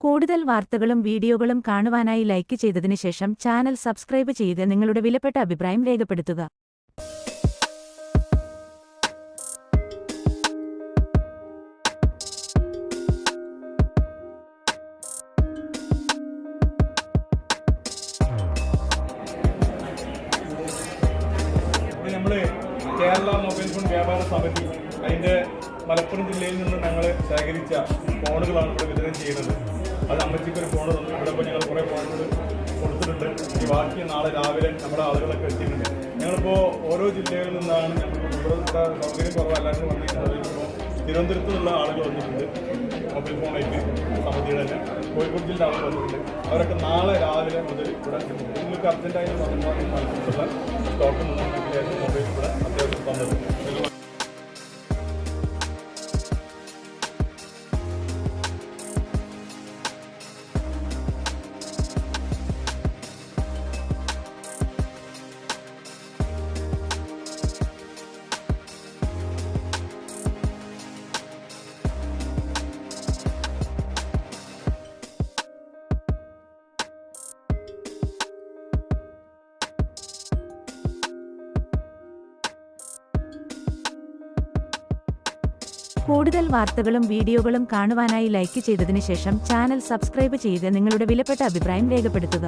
കൂടുതൽ വാർത്തകളും വീഡിയോകളും കാണുവാനായി ലൈക്ക് ചെയ്തതിനു ശേഷം ചാനൽ സബ്സ്ക്രൈബ് ചെയ്ത് നിങ്ങളുടെ വിലപ്പെട്ട അഭിപ്രായം രേഖപ്പെടുത്തുക. കേരള മൊബൈൽ ഫോൺ വ്യാപാര സമിതി അതിന്റെ മലപ്പുറം ജില്ലയിൽ നിന്ന് ഞങ്ങൾ ശേഖരിച്ച ഫോണുകളാണ് ഇവിടെ വിതരണം ചെയ്യുന്നത്. അത് അമ്മച്ചിക്ക് ഒരു ഫോൺ തന്നു. ഇവിടെ ഇപ്പോൾ ഞങ്ങൾ കുറേ ഫോണുകൾ കൊടുത്തിട്ടുണ്ട്. ഈ ബാക്കി നാളെ രാവിലെ നമ്മുടെ ആളുകളൊക്കെ എത്തിയിട്ടുണ്ട്. ഞങ്ങളിപ്പോൾ ഓരോ ജില്ലകളിൽ നിന്നാണ് ഞങ്ങൾക്ക് ഇവിടെ സൗകര്യം കുറവല്ലാണ്ട് വന്നിട്ടുള്ളത് ഇപ്പോൾ തിരുവനന്തപുരത്ത് നിന്നുള്ള ആളുകൾ വന്നിട്ടുണ്ട്. മൊബൈൽ ഫോണായിട്ട് സമിതിയുടെ തന്നെ. കോഴിക്കോട് ജില്ല ആളുകൾ വന്നിട്ടുണ്ട്. അവരൊക്കെ നാളെ രാവിലെ മുതൽ ഇവിടെ നിങ്ങൾക്ക് അർജന്റായിട്ട് വന്നിട്ടുള്ള സ്റ്റോക്ക് മൊബൈൽ ഇവിടെ അത്യാവശ്യം തന്നത് കൂടുതൽ വാർത്തകളും വീഡിയോകളും കാണുവാനായി ലൈക്ക് ചെയ്തതിനു ശേഷം ചാനൽ സബ്സ്ക്രൈബ് ചെയ്ത് നിങ്ങളുടെ വിലപ്പെട്ട അഭിപ്രായം രേഖപ്പെടുത്തുക.